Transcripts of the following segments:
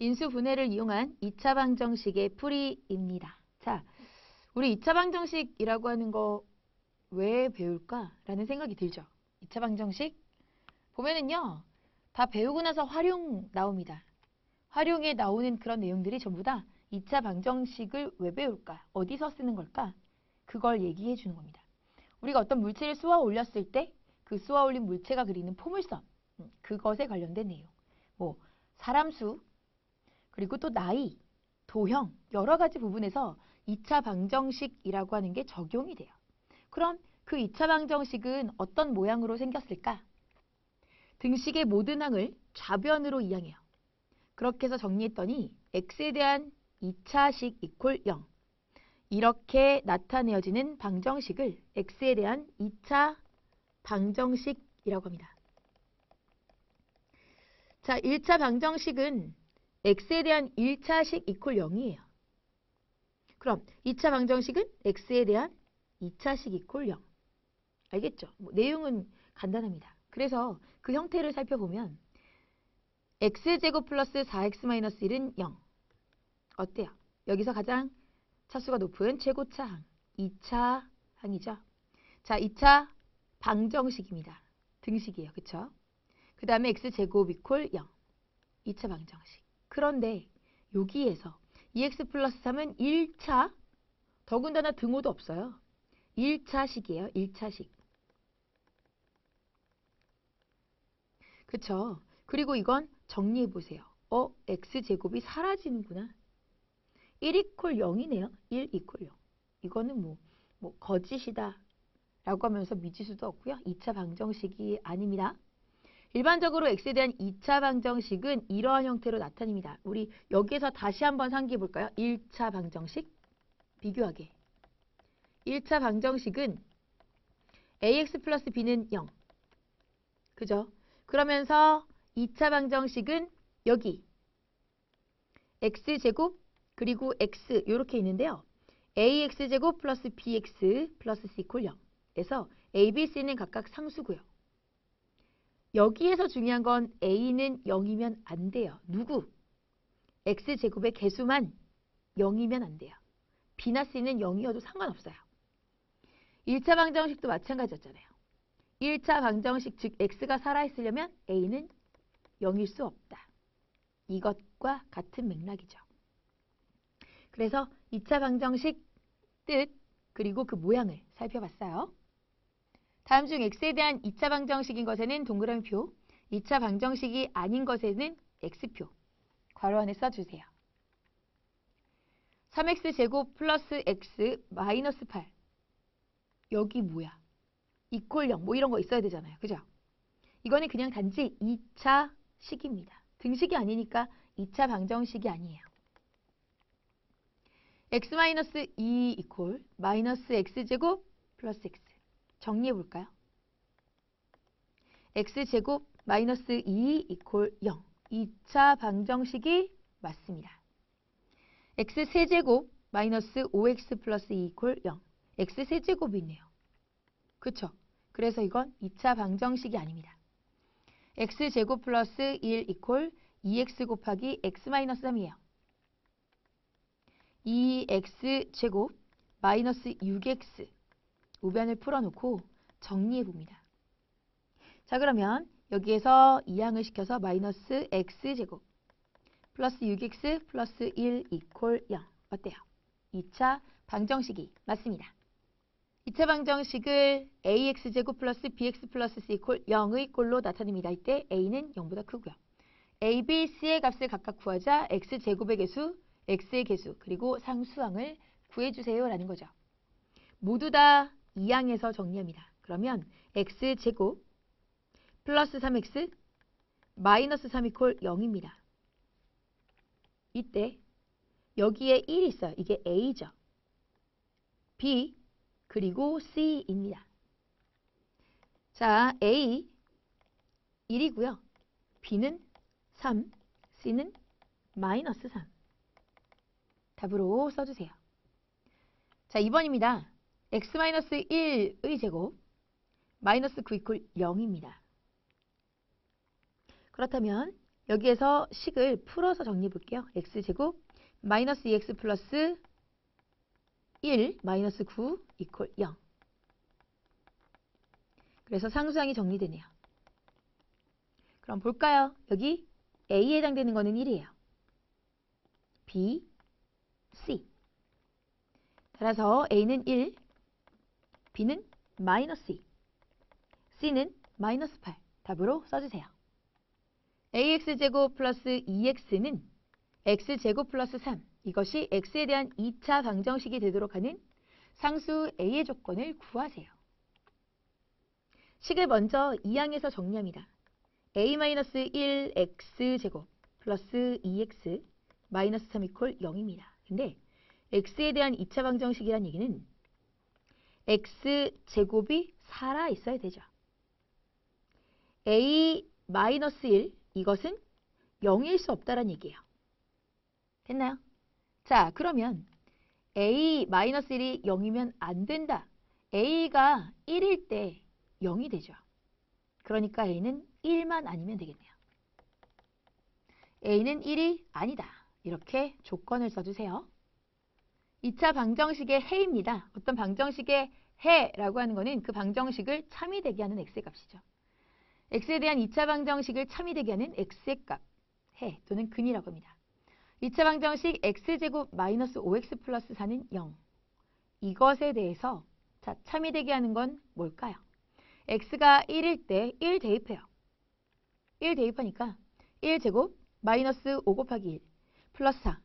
인수분해를 이용한 2차 방정식의 풀이입니다. 자, 우리 2차 방정식이라고 하는 거 왜 배울까? 라는 생각이 들죠. 2차 방정식 보면은요. 다 배우고 나서 활용 나옵니다. 활용에 나오는 그런 내용들이 전부 다 2차 방정식을 왜 배울까? 어디서 쓰는 걸까? 그걸 얘기해 주는 겁니다. 우리가 어떤 물체를 쏘아 올렸을 때 그 쏘아 올린 물체가 그리는 포물선 음, 그것에 관련된 내용 뭐 사람 수 그리고 또 나이, 도형 여러 가지 부분에서 2차 방정식이라고 하는 게 적용이 돼요. 그럼 그 2차 방정식은 어떤 모양으로 생겼을까? 등식의 모든 항을 좌변으로 이항해요. 그렇게 해서 정리했더니 x에 대한 2차식 이퀄 0 이렇게 나타내어지는 방정식을 x에 대한 2차 방정식이라고 합니다. 자, 1차 방정식은 x에 대한 1차식 이퀄 0이에요. 그럼 2차 방정식은 x에 대한 2차식 이퀄 0. 알겠죠? 뭐 내용은 간단합니다. 그래서 그 형태를 살펴보면 x제곱 플러스 4x-1은 0. 어때요? 여기서 가장 차수가 높은 최고차 항, 2차 항이죠. 자, 2차 방정식입니다. 등식이에요. 그쵸? 그 다음에 x제곱 이퀄 0. 2차 방정식. 그런데 여기에서 2x 플러스 3은 1차, 더군다나 등호도 없어요. 1차식이에요. 1차식. 그쵸? 그리고 이건 정리해보세요. 어, x제곱이 사라지는구나. 1 이퀄 0이네요. 1 이퀄 0. 이거는 뭐, 뭐 거짓이다 라고 하면서 믿을 수도 없고요. 2차 방정식이 아닙니다. 일반적으로 x에 대한 2차 방정식은 이러한 형태로 나타납니다. 우리 여기에서 다시 한번 상기해 볼까요? 1차 방정식 비교하게. 1차 방정식은 ax 플러스 b는 0. 그죠? 그러면서 2차 방정식은 여기 x제곱 그리고 x 이렇게 있는데요. ax제곱 플러스 bx 플러스 c 이퀄 0에서 a, b, c는 각각 상수고요. 여기에서 중요한 건 a는 0이면 안 돼요. 누구? x제곱의 개수만 0이면 안 돼요. b나 c는 0이어도 상관없어요. 1차 방정식도 마찬가지였잖아요. 1차 방정식 즉 x가 살아있으려면 a는 0일 수 없다. 이것과 같은 맥락이죠. 그래서 2차 방정식 뜻 그리고 그 모양을 살펴봤어요. 다음 중 x에 대한 2차 방정식인 것에는 동그라미표, 2차 방정식이 아닌 것에는 x표 괄호 안에 써주세요. 3x제곱 플러스 x 마이너스 8 여기 뭐야? 이퀄 0, 뭐 이런 거 있어야 되잖아요. 그죠? 이거는 그냥 단지 2차 식입니다. 등식이 아니니까 2차 방정식이 아니에요. x 마이너스 2 이퀄 마이너스 x제곱 플러스 x 정리해 볼까요? x제곱 마이너스 2 이퀄 0 2차 방정식이 맞습니다. x세제곱 마이너스 5x 플러스 2 이퀄 0 x세제곱이 있네요. 그쵸? 그래서 이건 2차 방정식이 아닙니다. x제곱 플러스 1 이퀄 2x 곱하기 x 마이너스 3이에요. 2x제곱 마이너스 6x 우변을 풀어놓고 정리해 봅니다. 자 그러면 여기에서 이항을 시켜서 마이너스 x제곱 플러스 6x 플러스 1 이퀄 0 어때요? 2차 방정식이 맞습니다. 2차 방정식을 ax제곱 플러스 bx 플러스 c 이퀄 0의 꼴로 나타냅니다. 이때 a는 0보다 크고요. a, b, c의 값을 각각 구하자 x제곱의 개수, x의 개수, 그리고 상수항을 구해주세요 라는 거죠. 모두 다 2항에서 정리합니다. 그러면 x제곱 플러스 3x 마이너스 3 이퀄 0입니다. 이때 여기에 1이 있어요. 이게 a죠. b 그리고 C입니다. 자, A 1이고요. B는 3, C는 마이너스 3. 답으로 써주세요. 자, 2번입니다. X-1의 제곱 마이너스 9 이퀄 0입니다. 그렇다면 여기에서 식을 풀어서 정리해 볼게요. x제곱 마이너스 2x 플러스 1 마이너스 9 이퀄 0 그래서 상수항이 정리되네요. 그럼 볼까요? 여기 A에 해당되는 거는 1이에요. B, C. 따라서 A는 1, B는 마이너스 2, C는 마이너스 8. 답으로 써주세요. AX제곱 플러스 2X는 X제곱 플러스 3. 이것이 X에 대한 2차 방정식이 되도록 하는 상수 A의 조건을 구하세요. 식을 먼저 2항에서 정리합니다. A-1X제곱 플러스 2X 마이너스 3 이퀄 0입니다. 근데 X에 대한 2차 방정식이란 얘기는 X제곱이 살아 있어야 되죠. A 마이너스 1 이것은 0일 수 없다란 얘기예요. 됐나요? 자, 그러면 A 마이너스 1이 0이면 안 된다. A가 1일 때 0이 되죠. 그러니까 A는 1만 아니면 되겠네요. A는 1이 아니다. 이렇게 조건을 써주세요. 2차 방정식의 해입니다. 어떤 방정식의 해라고 하는 것은 그 방정식을 참이 되게 하는 x의 값이죠. x에 대한 2차 방정식을 참이 되게 하는 x의 값, 해 또는 근이라고 합니다. 2차 방정식 x제곱 마이너스 5x 플러스 4는 0. 이것에 대해서 자 참이 되게 하는 건 뭘까요? x가 1일 때 1 대입해요. 1 대입하니까 1제곱 마이너스 5 곱하기 1 플러스 4.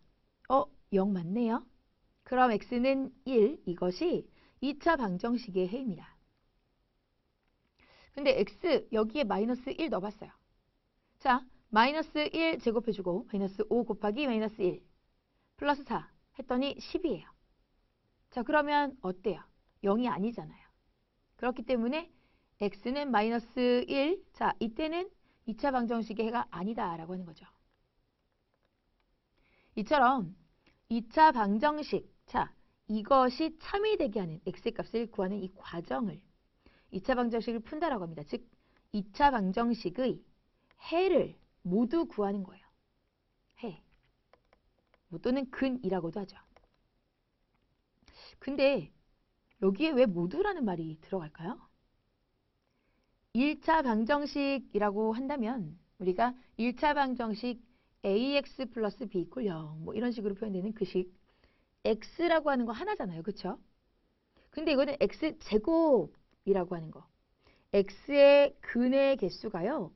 어? 0 맞네요. 그럼 x는 1 이것이 2차 방정식의 해입니다. 근데 x 여기에 마이너스 1 넣어봤어요. 자, 마이너스 1 제곱해주고 마이너스 5 곱하기 마이너스 1 플러스 4 했더니 10이에요. 자, 그러면 어때요? 0이 아니잖아요. 그렇기 때문에 x는 마이너스 1. 자, 이때는 2차 방정식의 해가 아니다라고 하는 거죠. 이처럼 2차 방정식, 자, 이것이 참이 되게 하는 x의 값을 구하는 이 과정을 2차 방정식을 푼다라고 합니다. 즉, 2차 방정식의 해를 모두 구하는 거예요. 해. 뭐 또는 근이라고도 하죠. 근데 여기에 왜 모두라는 말이 들어갈까요? 1차 방정식이라고 한다면 우리가 1차 방정식 ax 플러스 b 이퀄 0, 뭐 이런 식으로 표현되는 그식 x라고 하는 거 하나잖아요. 그쵸? 근데 이거는 x제곱이라고 하는 거. x의 근의 개수가요.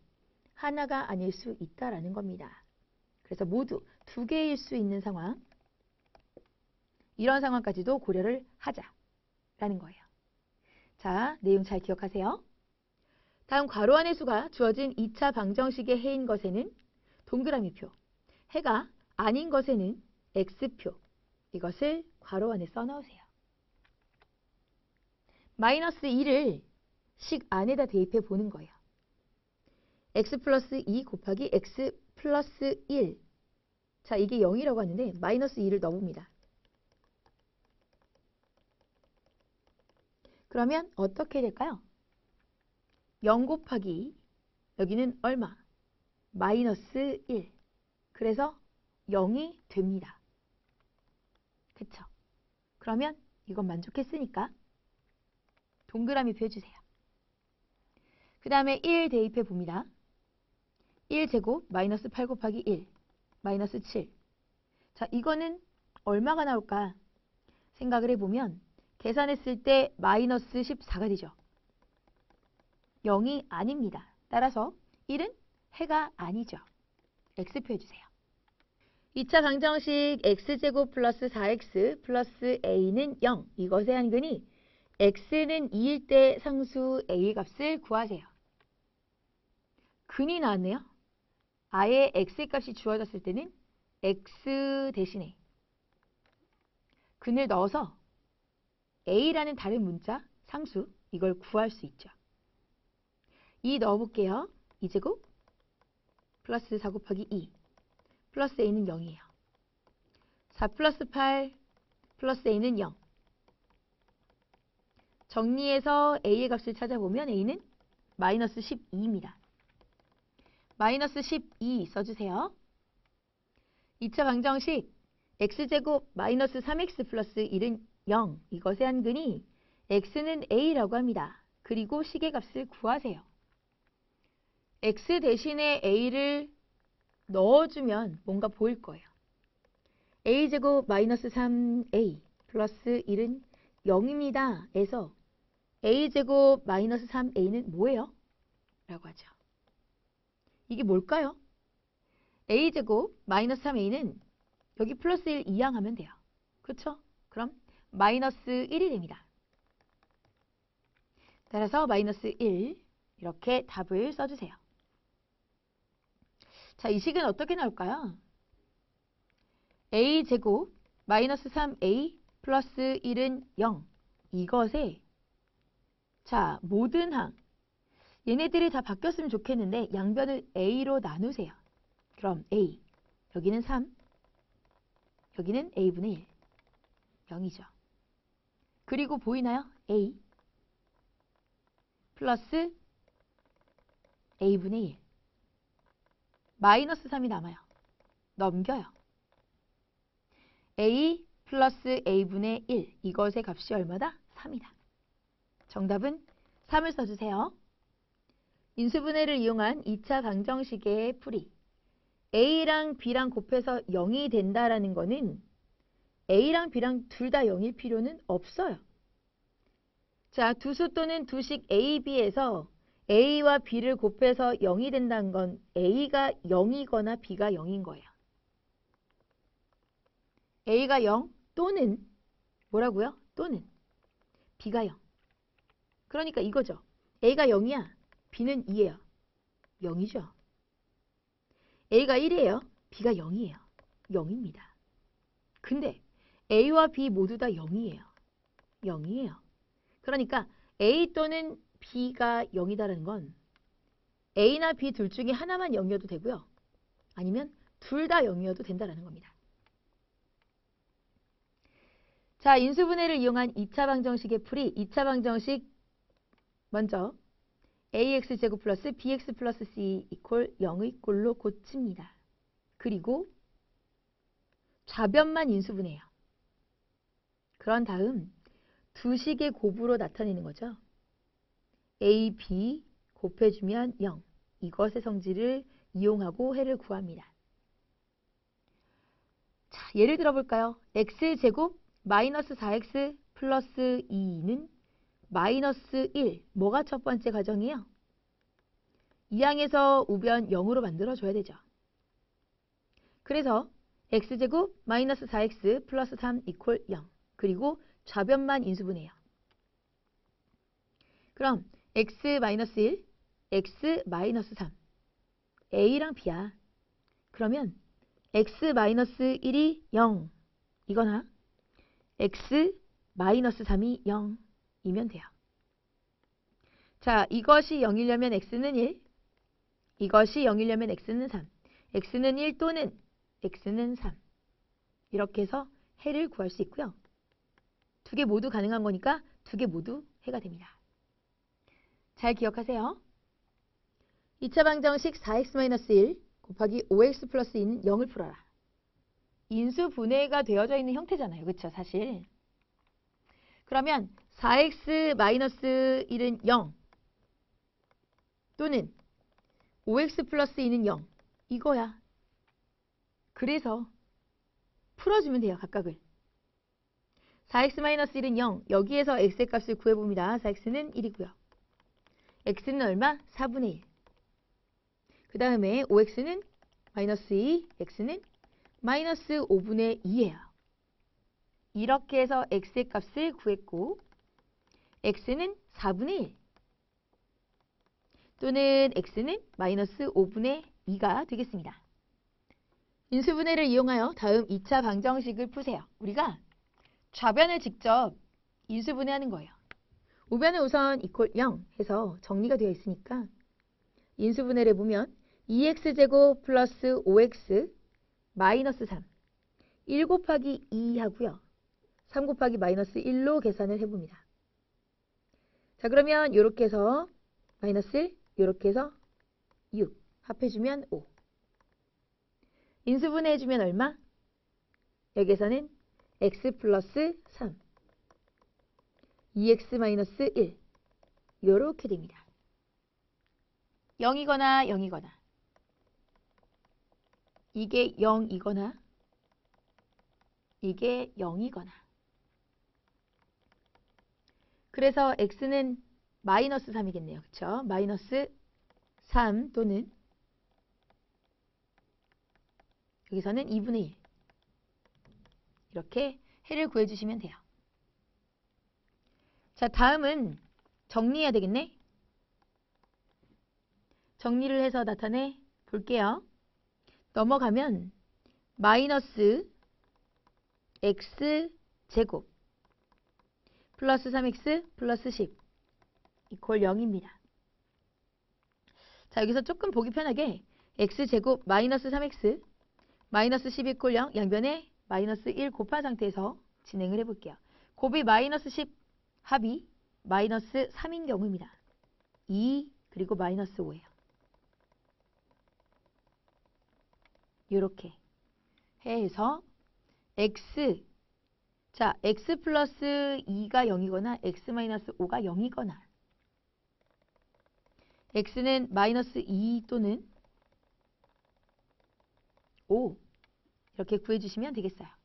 하나가 아닐 수 있다라는 겁니다. 그래서 모두 두 개일 수 있는 상황. 이런 상황까지도 고려를 하자라는 거예요. 자, 내용 잘 기억하세요. 다음 괄호 안의 수가 주어진 2차 방정식의 해인 것에는 동그라미표, 해가 아닌 것에는 x표, 이것을 괄호 안에 써넣으세요. 마이너스 2를 식 안에다 대입해 보는 거예요. x 플러스 2 곱하기 x 플러스 1. 자, 이게 0이라고 하는데 마이너스 2를 넣어봅니다. 그러면 어떻게 될까요? 0 곱하기 여기는 얼마? 마이너스 1. 그래서 0이 됩니다. 그쵸? 그러면 이건 만족했으니까 동그라미 표 해주세요. 그 다음에 1 대입해 봅니다. 1제곱 마이너스 8 곱하기 1 마이너스 7. 자, 이거는 얼마가 나올까 생각을 해보면 계산했을 때 마이너스 14가 되죠. 0이 아닙니다. 따라서 1은 해가 아니죠. x표 해주세요. 2차 방정식 x제곱 플러스 4x 플러스 a는 0. 이것의 한근이 x는 2일 때 상수 a 값을 구하세요. 근이 나왔네요. 아예 x의 값이 주어졌을 때는 x 대신에 근을 넣어서 a라는 다른 문자, 상수 이걸 구할 수 있죠. 2 넣어볼게요. 2제곱 플러스 4 곱하기 2 플러스 a는 0이에요. 4 플러스 8 플러스 a는 0. 정리해서 a의 값을 찾아보면 a는 마이너스 12입니다. 마이너스 12 써주세요. 2차 방정식 x제곱 마이너스 3x 플러스 1은 0 이것의 한근이 x는 a라고 합니다. 그리고 시계값을 구하세요. x 대신에 a를 넣어주면 뭔가 보일 거예요. a제곱 마이너스 3a 플러스 1은 0입니다. 에서 a제곱 마이너스 3a는 뭐예요? 라고 하죠. 이게 뭘까요? a제곱 마이너스 3a는 여기 플러스 1 이항하면 돼요. 그렇죠? 그럼 마이너스 1이 됩니다. 따라서 마이너스 1 이렇게 답을 써주세요. 자, 이 식은 어떻게 나올까요? a제곱 마이너스 3a 플러스 1은 0 이것에 자 모든 항 얘네들이 다 바뀌었으면 좋겠는데 양변을 a로 나누세요. 그럼 a 여기는 3 여기는 a분의 1 0이죠. 그리고 보이나요? a 플러스 a분의 1 마이너스 3이 남아요. 넘겨요. a 플러스 a분의 1 이것의 값이 얼마다? 3이다. 정답은 3을 써주세요. 인수분해를 이용한 2차 방정식의 풀이 a랑 b랑 곱해서 0이 된다라는 거는 a랑 b랑 둘 다 0일 필요는 없어요. 자, 두수 또는 두식 a, b에서 a와 b를 곱해서 0이 된다는 건 a가 0이거나 b가 0인 거예요. a가 0 또는 뭐라고요? 또는 b가 0. 그러니까 이거죠. a가 0이야. b는 2예요. 0이죠. a가 1이에요. b가 0이에요. 0입니다. 근데 a와 b 모두 다 0이에요. 0이에요. 그러니까 a 또는 b가 0이다라는 건 a나 b 둘 중에 하나만 0이어도 되고요. 아니면 둘 다 0이어도 된다는 겁니다. 자, 인수분해를 이용한 2차 방정식의 풀이 2차 방정식 먼저 ax제곱 플러스 bx 플러스 c 이퀄 0의 꼴로 고칩니다. 그리고 좌변만 인수분해요. 그런 다음 두 식의 곱으로 나타내는 거죠. A, b 곱해주면 0. 이것의 성질을 이용하고 해를 구합니다. 자, 예를 들어볼까요? x제곱 마이너스 4x 플러스 2는 마이너스 1. 뭐가 첫 번째 가정이에요? 이항에서 우변 0으로 만들어줘야 되죠. 그래서 x제곱 마이너스 4x 플러스 3 이퀄 0. 그리고 좌변만 인수분해요. 그럼 x 마이너스 1, x 마이너스 3. a랑 b야. 그러면 x 마이너스 1이 0 이거나 x 마이너스 3이 0이면 돼요. 자, 이것이 0이려면 x는 1, 이것이 0이려면 x는 3, x는 1 또는 x는 3 이렇게 해서 해를 구할 수 있고요. 두 개 모두 가능한 거니까 두 개 모두 해가 됩니다. 잘 기억하세요. 2차 방정식 4x-1 곱하기 5x 플러스 2는 0을 풀어라. 인수 분해가 되어져 있는 형태잖아요. 그렇죠? 사실. 그러면 4x-1은 0 또는 5x 플러스 2는 0 이거야. 그래서 풀어주면 돼요. 각각을. 4x-1은 0 여기에서 x의 값을 구해봅니다. 4x는 1이고요. X는 얼마? 4분의 1. 그 다음에 5x는 마이너스 2, x는 마이너스 5분의 2예요. 이렇게 해서 x의 값을 구했고 x는 4분의 1 또는 x는 마이너스 5분의 2가 되겠습니다. 인수분해를 이용하여 다음 2차 방정식을 푸세요. 우리가 좌변을 직접 인수분해하는 거예요. 우변은 우선 이퀄 0 해서 정리가 되어 있으니까 인수분해를 보면 2x제곱 플러스 5x 마이너스 3 1 곱하기 2 하고요. 3 곱하기 마이너스 1로 계산을 해봅니다. 자 그러면 이렇게 해서 마이너스 1 이렇게 해서 6 합해주면 5. 인수분해 해주면 얼마? 여기서는 x 플러스 3. 2x 마이너스 1. 요렇게 됩니다. 0이거나 0이거나 이게 0이거나 이게 0이거나 그래서 x는 마이너스 3이겠네요. 그쵸? 마이너스 3 또는 여기서는 2분의 1 이렇게 해를 구해주시면 돼요. 자 다음은 정리해야 되겠네. 정리를 해서 나타내 볼게요. 넘어가면 마이너스 x 제곱 플러스 3x 플러스 10 이퀄 0입니다. 자 여기서 조금 보기 편하게 x 제곱 마이너스 3x 마이너스 10 이퀄 0 양변에 마이너스 1 곱한 상태에서 진행을 해볼게요. 곱이 마이너스 10 합이 마이너스 3인 경우입니다. 2 그리고 마이너스 5예요. 이렇게 해서 x 자 x 플러스 2가 0이거나 x 마이너스 5가 0이거나 x는 마이너스 2 또는 5 이렇게 구해주시면 되겠어요.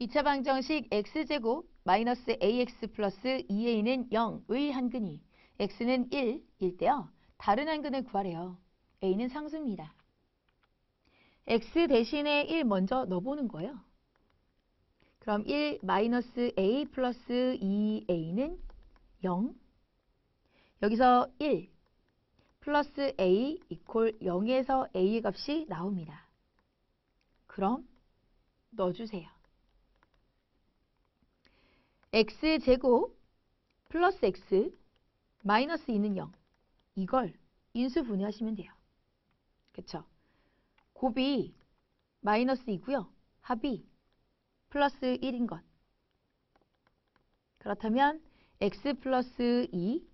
2차 방정식 x제곱 마이너스 ax 플러스 2a는 0의 한근이 x는 1 일 때요. 다른 한근을 구하래요. a는 상수입니다. x 대신에 1 먼저 넣어보는 거예요. 그럼 1 마이너스 a 플러스 2a는 0. 여기서 1 플러스 a 이퀄 0에서 a의 값이 나옵니다. 그럼 넣어주세요. X제곱 플러스 x 마이너스 2는 0. 이걸 인수 분해하시면 돼요. 그쵸? 곱이 마이너스 2고요. 합이 플러스 1인 것. 그렇다면 x 플러스 2,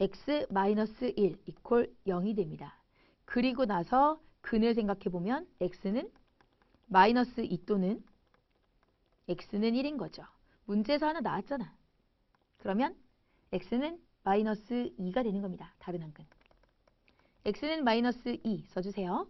x 마이너스 1 이퀄 0이 됩니다. 그리고 나서 근을 생각해 보면 x는 마이너스 2 또는 x는 1인 거죠. 문제에서 하나 나왔잖아. 그러면 x는 마이너스 2가 되는 겁니다. 다른 한근. x는 마이너스 2 써주세요.